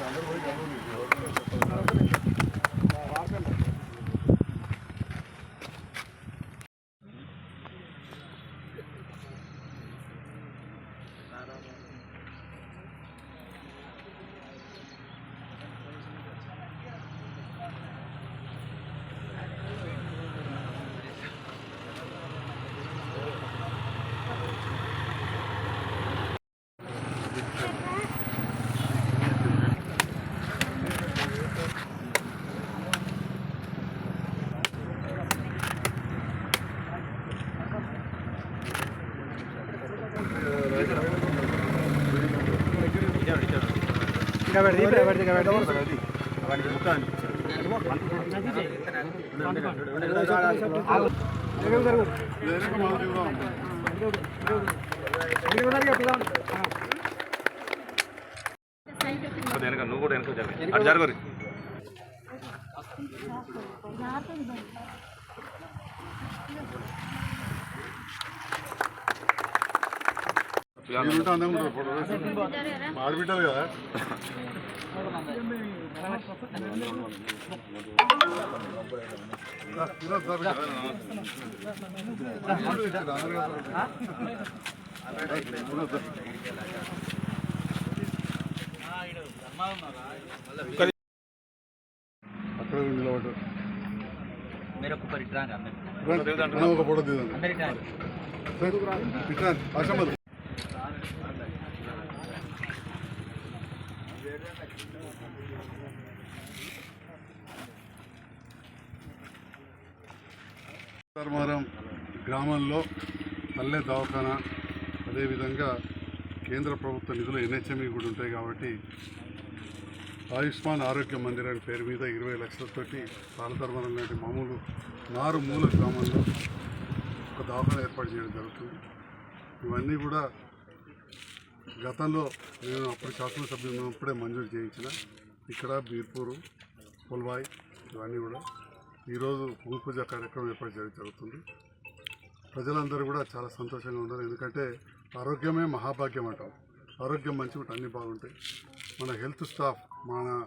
అందరూ పోయి కలవలేదు ఇంకా మా దిగుదాం వెనక నువ్వు కూడా వెనక జరగ. అటు జరగరు ఆడబిడ్డలు కదా. అక్కడ నిలబడ్డారు. మీరు ఒక పరిట్రాండి ఫోటో దిగుదాం అందరికి ఇట్లా ధర్మారం గ్రామంలో పల్లె దవాఖానా అదేవిధంగా కేంద్ర ప్రభుత్వ నిధులు ఎన్హెచ్ఎంఈ కూడా ఉంటాయి కాబట్టి ఆయుష్మాన్ ఆరోగ్య మందిర్ అనే పేరు మీద ఇరవై లక్షలతోటి పాలధర్మరం లాంటి మామూలు నారు మూల గ్రామంలో ఒక దవాఖాన ఏర్పాటు చేయడం జరుగుతుంది. ఇవన్నీ కూడా గతంలో నేను అప్పుడు శాసనసభ్యులు ఉన్నప్పుడే మంజూరు చేయించిన. ఇక్కడ బీర్పూరు పుల్వాయి ఇవన్నీ కూడా ఈరోజు భూపూజ పూజ కార్యక్రమం ఏర్పాటు చేయడం జరుగుతుంది. ప్రజలందరూ కూడా చాలా సంతోషంగా ఉన్నారు. ఎందుకంటే ఆరోగ్యమే మహాభాగ్యం అంటాం. ఆరోగ్యం మంచిగా ఉంటే అన్నీ బాగుంటాయి. మన హెల్త్ స్టాఫ్ మన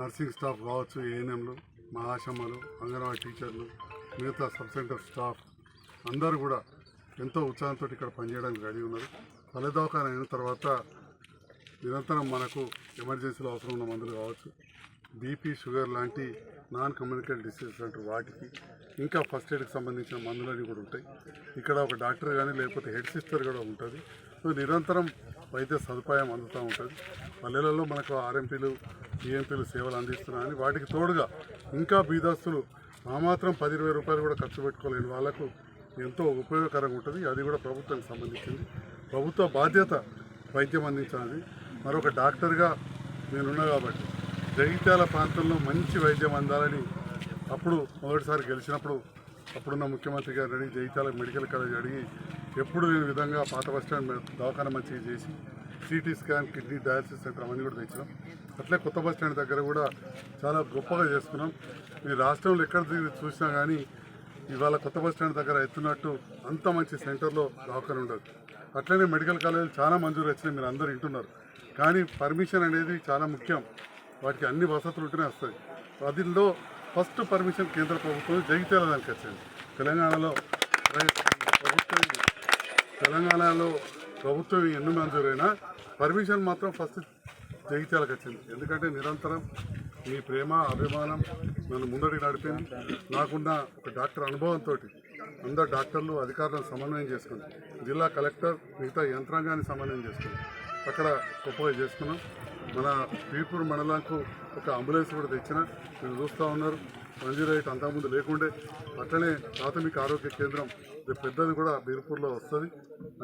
నర్సింగ్ స్టాఫ్ కావచ్చు ఏఎన్ఎంలు మా ఆశమ్మలు అంగన్వాడీ టీచర్లు మిగతా సబ్ సెంటర్ స్టాఫ్ అందరూ కూడా ఎంతో ఉత్సాహంతో ఇక్కడ పనిచేయడానికి రెడీ ఉన్నారు. పల్లె అయిన తర్వాత నిరంతరం మనకు ఎమర్జెన్సీలో అవసరం ఉన్న మందులు కావచ్చు. బీపీ షుగర్ లాంటి నాన్ కమ్యూనికేట్ డిసీజెస్ లాంటి వాటికి ఇంకా ఫస్ట్ ఎయిడ్కి సంబంధించిన మందులన్నీ కూడా ఉంటాయి. ఇక్కడ ఒక డాక్టర్ కానీ లేకపోతే హెడ్ సిస్టర్ కూడా ఉంటుంది. సో నిరంతరం వైద్య సదుపాయం అందుతూ ఉంటుంది. పల్లెలలో మనకు ఆర్ఎంపీలు ఈఎంపీలు సేవలు అందిస్తున్నాయని వాటికి తోడుగా ఇంకా బీదస్తులు ఆ మాత్రం పది ఇరవై రూపాయలు కూడా ఖర్చు పెట్టుకోలేని వాళ్ళకు ఎంతో ఉపయోగకరంగా ఉంటుంది. అది కూడా ప్రభుత్వానికి సంబంధించింది. ప్రభుత్వ బాధ్యత వైద్యం అందించాలి. మరొక డాక్టర్గా నేనున్నా కాబట్టి జగిత్యాల ప్రాంతంలో మంచి వైద్యం అందాలని అప్పుడు మొదటిసారి గెలిచినప్పుడు అప్పుడున్న ముఖ్యమంత్రి గారు అడిగి జైతాల మెడికల్ కాలేజ్ అడిగి ఎప్పుడు లేని విధంగా పాత బస్ స్టాండ్ దవాఖాన మంచిగా చేసి CT scan kidney dialysis centre అవన్నీ కూడా తెచ్చినాం. అట్లే కొత్త బస్ స్టాండ్ దగ్గర కూడా చాలా గొప్పగా చేసుకున్నాం. ఈ రాష్ట్రంలో ఎక్కడ చూసినా కానీ ఇవాళ కొత్త బస్ స్టాండ్ దగ్గర ఎత్తున్నట్టు అంత మంచి సెంటర్లో దవాఖాన ఉండదు. అట్లనే మెడికల్ కాలేజీలు చాలా మంజూరు వచ్చినాయి మీరు అందరూ వింటున్నారు. కానీ పర్మిషన్ అనేది చాలా ముఖ్యం. వాటికి అన్ని వసతులు ఉంటేనే వస్తాయి. అదిలో ఫస్ట్ పర్మిషన్ కేంద్ర ప్రభుత్వం జగిత్యాల దానికి వచ్చింది. తెలంగాణలో ప్రభుత్వం తెలంగాణలో ప్రభుత్వం ఎన్ని మంజూరైనా పర్మిషన్ మాత్రం ఫస్ట్ జగిత్యాలకు వచ్చింది. ఎందుకంటే నిరంతరం మీ ప్రేమ అభిమానం నన్ను ముందడికి నడిపింది. నాకున్న ఒక డాక్టర్ అనుభవంతో అందరు డాక్టర్లు అధికారులను సమన్వయం చేసుకుని జిల్లా కలెక్టర్ మిగతా యంత్రాంగాన్ని సమన్వయం చేసుకుంది అక్కడ గొప్పగా చేసుకున్నాం. మన పీపూర్ మండలానికి ఒక అంబులెన్స్ కూడా తెచ్చిన. మీరు చూస్తూ ఉన్నారు. మంజూరు రైట్ అంతకుముందు లేకుండే. అట్లనే ప్రాథమిక ఆరోగ్య కేంద్రం పెద్దది కూడా బీర్పూర్లో వస్తుంది.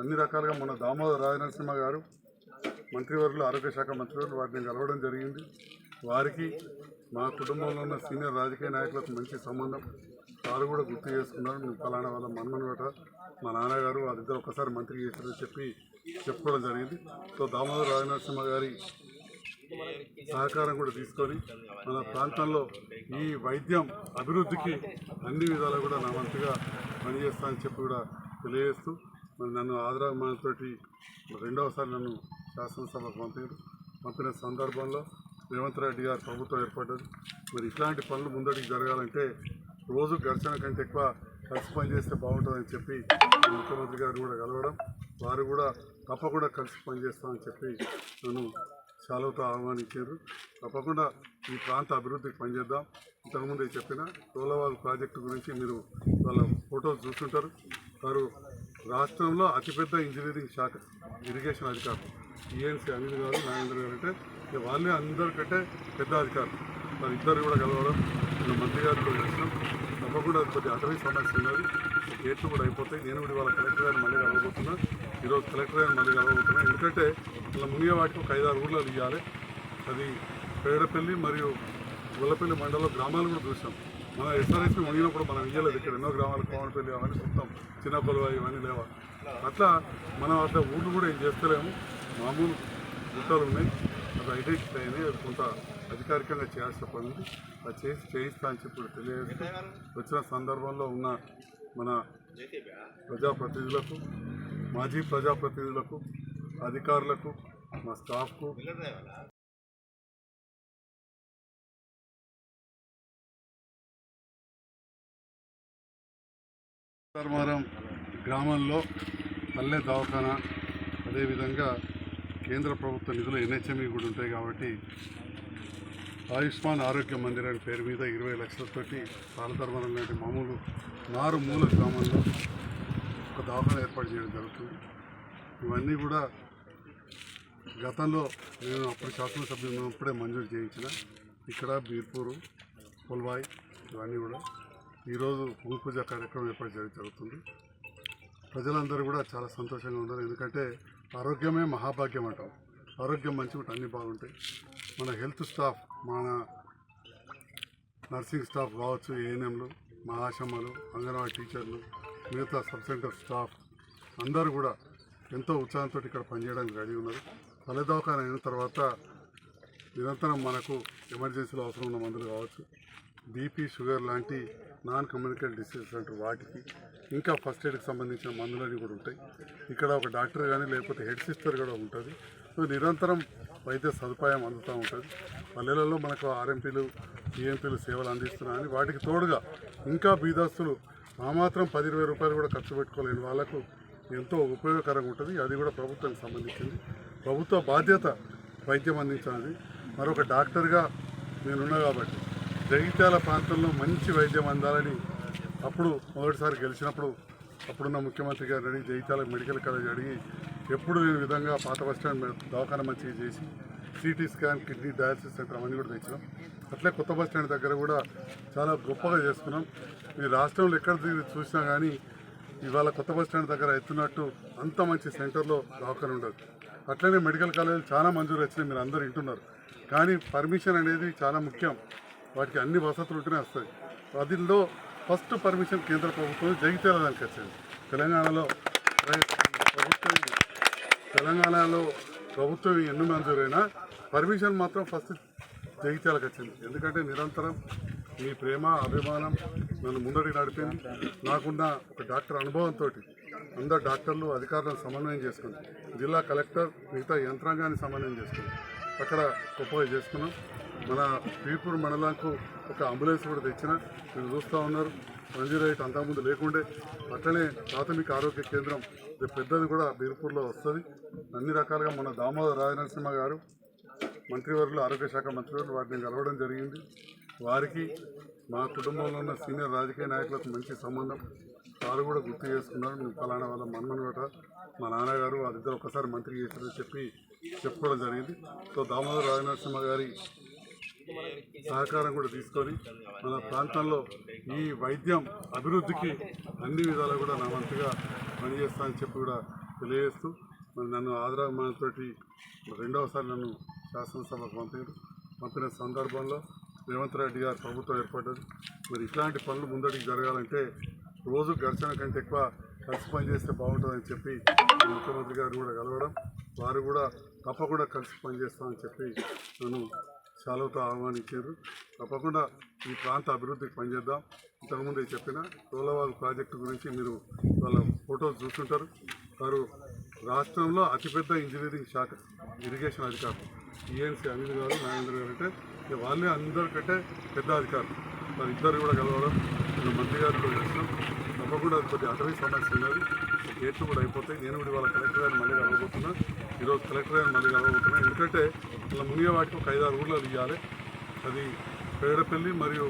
అన్ని రకాలుగా మన దామోదర రాజనరసింహ గారు మంత్రివర్యులు ఆరోగ్య శాఖ మంత్రివర్యులు వాటిని కలవడం జరిగింది. వారికి మా కుటుంబంలో ఉన్న సీనియర్ రాజకీయ నాయకులకు మంచి సంబంధం. వారు కూడా గుర్తు చేసుకున్నారు. మేము ఫలానా వాళ్ళ మన్మనగట మా నాన్నగారు వాళ్ళిద్దరు ఒకసారి మంత్రి చేశారని చెప్పి చెప్పుకోవడం జరిగింది. సో దామోదర రాజనరసింహ గారి సహకారం కూడా తీసుకొని మన ప్రాంతంలో ఈ వైద్యం అభివృద్ధికి అన్ని విధాలు కూడా నా వంతుగా పనిచేస్తానని చెప్పి కూడా తెలియజేస్తూ మరి నన్ను ఆదరాభిమానంతోటి రెండవసారి నన్ను శాసనసభకు పంపారు పంపిన సందర్భంలో రేవంత్ రెడ్డి గారు ప్రభుత్వం ఏర్పడ్డది. మరి ఇట్లాంటి పనులు ముందడికి జరగాలంటే రోజు ఘర్షణ కంటే ఎక్కువ కలిసి పనిచేస్తే బాగుంటుందని చెప్పి ముఖ్యమంత్రి గారు కూడా కలవడం వారు కూడా తప్పకుండా కలిసి పనిచేస్తామని చెప్పి నన్ను సెలవుతో ఆహ్వానించారు. తప్పకుండా ఈ ప్రాంత అభివృద్ధికి పనిచేద్దాం. ఇంతకుముందే చెప్పిన టోలవాల్ ప్రాజెక్టు గురించి మీరు వాళ్ళ ఫోటోలు చూస్తుంటారు. వారు రాష్ట్రంలో అతిపెద్ద ఇంజనీరింగ్ శాఖ ఇరిగేషన్ అధికారులు. ఈఎన్సీ అనిల్ గారు నాగేంద్ర గారు అంటే వాళ్ళే అందరికంటే పెద్ద అధికారులు. వారిద్దరు కూడా కలవడం నేను మంత్రి గారితో కలిసినాం తప్పకుండా కొద్ది అటవీ సమస్య ఉన్నది. గేట్లు కూడా అయిపోతాయి. నేను కూడా వాళ్ళ కలెక్టర్ గారిని మళ్ళీ కలవబోతున్నాను ఈరోజు కలెక్టర్ గారిని మళ్ళీ కలవబోతున్నాం ఎందుకంటే ఇలా మునిగే వాటికి ఒక ఐదారు ఊర్లలో ఇవ్వాలి అది పేడపల్లి మరియు గుల్లపల్లి మండలంలో గ్రామాలు కూడా చూసాం. మన ఎస్ఆర్ఎస్పీ మునిగినప్పుడు మనం ఇయ్యలేదు. ఇక్కడ ఎన్నో గ్రామాలు కోమనపల్లి అవన్నీ చూస్తాం. చిన్న కొలువ ఇవన్నీ లేవా? అట్లా మనం అట్లా ఊళ్ళు కూడా ఏం చేస్తలేము. మామూలు గుట్టలు ఉన్నాయి. అది ఐడెంటిఫై అయినాయి. అది కొంత అధికారికంగా చేయాల్సిన పని ఉంది. అది చేసి చేయిస్తా అని చెప్పి తెలియజేస్తూ వచ్చిన సందర్భంలో ఉన్న మన ప్రజాప్రతినిధులకు మాజీ ప్రజాప్రతినిధులకు అధికారులకు మా స్టాఫ్కు. ధర్మారం గ్రామంలో పల్లె దవాఖానా అదేవిధంగా కేంద్ర ప్రభుత్వ నిధులు ఎన్హెచ్ఎంఈ కూడా ఉంటాయి కాబట్టి ఆయుష్మాన్ ఆరోగ్య మందిర్ పేరు మీద ఇరవై లక్షలతోటి పాలధర్మరం లాంటి మామూలు నారు మూల గ్రామంలో ఒక దవాఖాన ఏర్పాటు చేయడం జరుగుతుంది. ఇవన్నీ కూడా గతంలో నేను అప్పుడు శాసనసభ్యులు ఉన్నప్పుడే మంజూరు చేయించిన ఇక్కడ బీర్పూరు పుల్వాయి ఇవన్నీ కూడా ఈరోజు భూమి పూజ కార్యక్రమం ఏర్పాటు చేయడం జరుగుతుంది. ప్రజలందరూ కూడా చాలా సంతోషంగా ఉన్నారు. ఎందుకంటే ఆరోగ్యమే మహాభాగ్యం అంటాం. ఆరోగ్యం మంచిగా ఉంటే అన్నీ బాగుంటాయి. మన హెల్త్ స్టాఫ్ మన నర్సింగ్ స్టాఫ్ కావచ్చు ఏఎన్ఎంలు మా ఆశమ్మలు అంగన్వాడీ టీచర్లు మిగతా సబ్ సెంటర్ స్టాఫ్ అందరూ కూడా ఎంతో ఉత్సాహంతో ఇక్కడ పనిచేయడానికి రెడీ ఉన్నారు. పల్లె అయిన తర్వాత నిరంతరం మనకు ఎమర్జెన్సీలో అవసరం ఉన్న మందులు కావచ్చు. బీపీ షుగర్ లాంటి నాన్ కమ్యూనికేట్ డిసీజెస్ అంటూ వాటికి ఇంకా ఫస్ట్ ఎయిడ్కి సంబంధించిన మందులన్నీ కూడా ఉంటాయి. ఇక్కడ ఒక డాక్టర్ కానీ లేకపోతే హెడ్ సిస్టర్ కూడా ఉంటుంది. సో నిరంతరం వైద్య సదుపాయం అందుతూ ఉంటుంది. పల్లెలలో మనకు ఆర్ఎంపీలు టీఎంపీలు సేవలు అందిస్తున్నాయని వాటికి తోడుగా ఇంకా బీదస్తులు ఆ మాత్రం పది ఇరవై రూపాయలు కూడా ఖర్చు పెట్టుకోలేని వాళ్ళకు ఎంతో ఉపయోగకరంగా ఉంటుంది. అది కూడా ప్రభుత్వానికి సంబంధించింది. ప్రభుత్వ బాధ్యత వైద్యం అందించాలి. మరొక డాక్టర్గా నేనున్నా కాబట్టి జగిత్యాల ప్రాంతంలో మంచి వైద్యం అందాలని అప్పుడు మొదటిసారి గెలిచినప్పుడు అప్పుడున్న ముఖ్యమంత్రి గారిని అడిగి జగిత్యాల మెడికల్ కాలేజ్ అడిగి ఎప్పుడు లేని విధంగా పాత బస్టాండ్ దవాఖాన మంచిగా చేసి CT scan kidney dialysis centre అవన్నీ కూడా తెచ్చాం అట్లే కొత్త బస్ స్టాండ్ దగ్గర కూడా చాలా గొప్పగా చేసుకున్నాం. ఈ రాష్ట్రంలో ఎక్కడ చూసినా కానీ ఇవాళ కొత్త బస్ స్టాండ్ దగ్గర ఎత్తున్నట్టు అంత మంచి సెంటర్లో దవాఖాన ఉండదు అట్లనే మెడికల్ కాలేజీలు చాలా మంజూరు వచ్చినాయి మీరు అందరూ వింటున్నారు. కానీ పర్మిషన్ అనేది చాలా ముఖ్యం. వాటికి అన్ని వసతులు ఉంటేనే వస్తాయి. అదిలో ఫస్ట్ పర్మిషన్ కేంద్ర ప్రభుత్వం జగిత్యాల దానికి వచ్చింది. తెలంగాణలో ప్రభుత్వం తెలంగాణలో ప్రభుత్వం ఎన్ని మంజూరైనా పర్మిషన్ మాత్రం ఫస్ట్ జగిత్యాలకు వచ్చింది ఎందుకంటే నిరంతరం మీ ప్రేమ అభిమానం నన్ను ముందడికి నడిపింది. నాకున్న ఒక డాక్టర్ అనుభవంతో అందరు డాక్టర్లు అధికారులను సమన్వయం చేసుకుంది జిల్లా కలెక్టర్ మిగతా యంత్రాంగాన్ని సమన్వయం చేసుకుంది అక్కడ గొప్పగా చేసుకున్నాం. మన పీపూర్ మండలానికి ఒక అంబులెన్స్ కూడా తెచ్చిన. మీరు చూస్తూ ఉన్నారు. మంజూరు రైట్ అంతకుముందు లేకుండే. అట్లనే ప్రాథమిక ఆరోగ్య కేంద్రం పెద్దది కూడా బీర్పూర్లో వస్తుంది. అన్ని రకాలుగా మన దామోదర రాజనరసింహ గారు మంత్రివర్యులు ఆరోగ్య శాఖ మంత్రివర్యులు వాటిని కలవడం జరిగింది. వారికి మా కుటుంబంలో ఉన్న సీనియర్ రాజకీయ నాయకులకు మంచి సంబంధం. వారు కూడా గుర్తు చేసుకున్నారు. మేము ఫలానా వాళ్ళ మన్మనగట మా నాన్నగారు వాళ్ళిద్దరు ఒకసారి మంత్రి చేశారని చెప్పి చెప్పుకోవడం జరిగింది. సో దామోదర రాజనరసింహ గారి సహకారం కూడా తీసుకొని మన ప్రాంతంలో ఈ వైద్యం అభివృద్ధికి అన్ని విధాలు కూడా నా వంతుగా పనిచేస్తానని చెప్పి కూడా తెలియజేస్తూ మరి నన్ను ఆదరాభిమానంతోటి రెండవసారి నన్ను శాసనసభకు పంపారు పంపిన సందర్భంలో రేవంత్ రెడ్డి గారు ప్రభుత్వం ఏర్పడ్డది. మరి ఇట్లాంటి పనులు ముందడికి జరగాలంటే రోజు ఘర్షణ కంటే ఎక్కువ కలిసి పనిచేస్తే బాగుంటుందని చెప్పి ముఖ్యమంత్రి గారు కూడా కలవడం వారు కూడా తప్పకుండా కలిసి పనిచేస్తామని చెప్పి నన్ను సెలవుతో ఆహ్వానించారు. తప్పకుండా ఈ ప్రాంత అభివృద్ధికి పనిచేద్దాం. ఇంతకుముందే చెప్పిన టోలవాల్ ప్రాజెక్టు గురించి మీరు వాళ్ళ ఫోటోలు చూస్తుంటారు. వారు రాష్ట్రంలో అతిపెద్ద ఇంజనీరింగ్ శాఖ ఇరిగేషన్ అధికారులు. ఈఎన్సీ అనిల్ గారు నాగేంద్ర గారు అంటే వాళ్ళే అందరికంటే పెద్ద అధికారులు. మరి ఇద్దరు కూడా కలవడం మంత్రి గారు కూడా కలిసినాం తప్పకుండా అది కొద్దిగా అటవీ సమస్య ఉన్నది. గేట్లు కూడా అయిపోతాయి. నేను కూడా ఇవాళ కలెక్టర్ గారిని మళ్ళీ కలవబోతున్నా. ఈరోజు కలెక్టర్ గారిని మళ్ళీ కలవబోతున్నా. ఎందుకంటే ఇలా మునిగే వాటికి ఒక ఐదారు ఊర్లో ఇవ్వాలి అది పేడపల్లి మరియు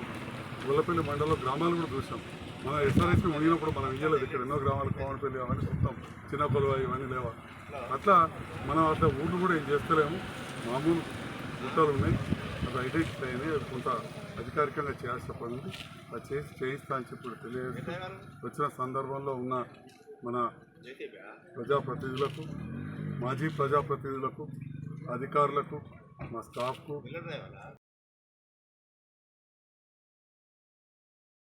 గుల్లపల్లి మండలంలో గ్రామాలు కూడా చూసాం. మన ఎస్ఆర్ఎస్పి మునిగినప్పుడు మనం ఇయ్యలేదు. ఇక్కడ ఎన్నో గ్రామాలు కోమటిపల్లి అవన్నీ మొత్తం చిన్న కొలువ ఇవన్నీ లేవా? అట్లా మనం అట్లా ఊళ్ళు కూడా ఏం చేస్తలేము. మామూలు గుట్టలు ఉన్నాయి. అది ఐడెంటిఫై అయినాయి. అది కొంత అధికారికంగా చేయాల్సిన పని ఉంది. అది చేసి చేయిస్తా అని చెప్పి తెలియజేస్తూ వచ్చిన సందర్భంలో ఉన్న మన ప్రజాప్రతినిధులకు మాజీ ప్రజాప్రతినిధులకు అధికారులకు మా స్టాఫ్కు